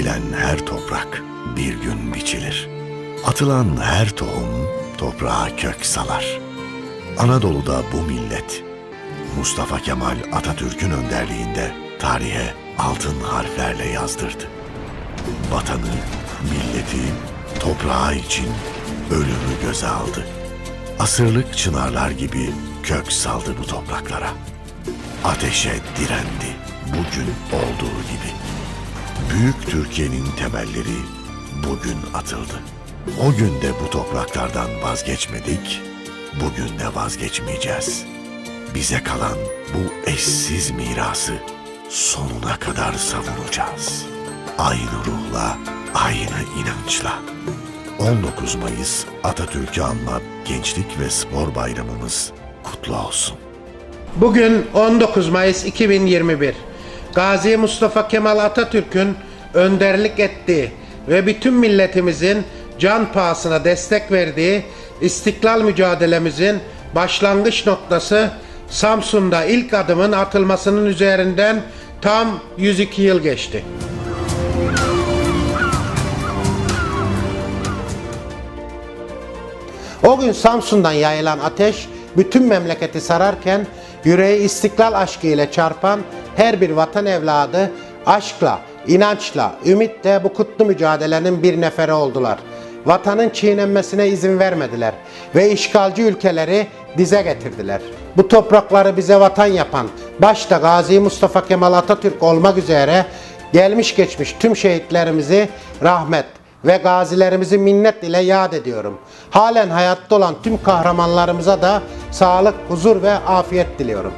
Ekilen her toprak bir gün biçilir. Atılan her tohum toprağa kök salar. Anadolu'da bu millet Mustafa Kemal Atatürk'ün önderliğinde tarihe altın harflerle yazdırdı. Vatanı, milleti, toprağı için ölümü göze aldı. Asırlık çınarlar gibi kök saldı bu topraklara. Ateşe direndi bugün olduğu gibi. Büyük Türkiye'nin temelleri bugün atıldı. O gün de bu topraklardan vazgeçmedik, bugün de vazgeçmeyeceğiz. Bize kalan bu eşsiz mirası sonuna kadar savunacağız. Aynı ruhla, aynı inançla. 19 Mayıs Atatürk'ü anma Gençlik ve Spor Bayramımız kutlu olsun. Bugün 19 Mayıs 2021. Gazi Mustafa Kemal Atatürk'ün önderlik ettiği ve bütün milletimizin can pahasına destek verdiği istiklal mücadelemizin başlangıç noktası Samsun'da ilk adımın atılmasının üzerinden tam 102 yıl geçti. O gün Samsun'dan yayılan ateş bütün memleketi sararken yüreği istiklal aşkı ile çarpan her bir vatan evladı aşkla, inançla, ümitle bu kutlu mücadelenin bir neferi oldular. Vatanın çiğnenmesine izin vermediler ve işgalci ülkeleri dize getirdiler. Bu toprakları bize vatan yapan, başta Gazi Mustafa Kemal Atatürk olmak üzere gelmiş geçmiş tüm şehitlerimizi rahmet, ve gazilerimizi minnet ile yad ediyorum. Halen hayatta olan tüm kahramanlarımıza da sağlık, huzur ve afiyet diliyorum.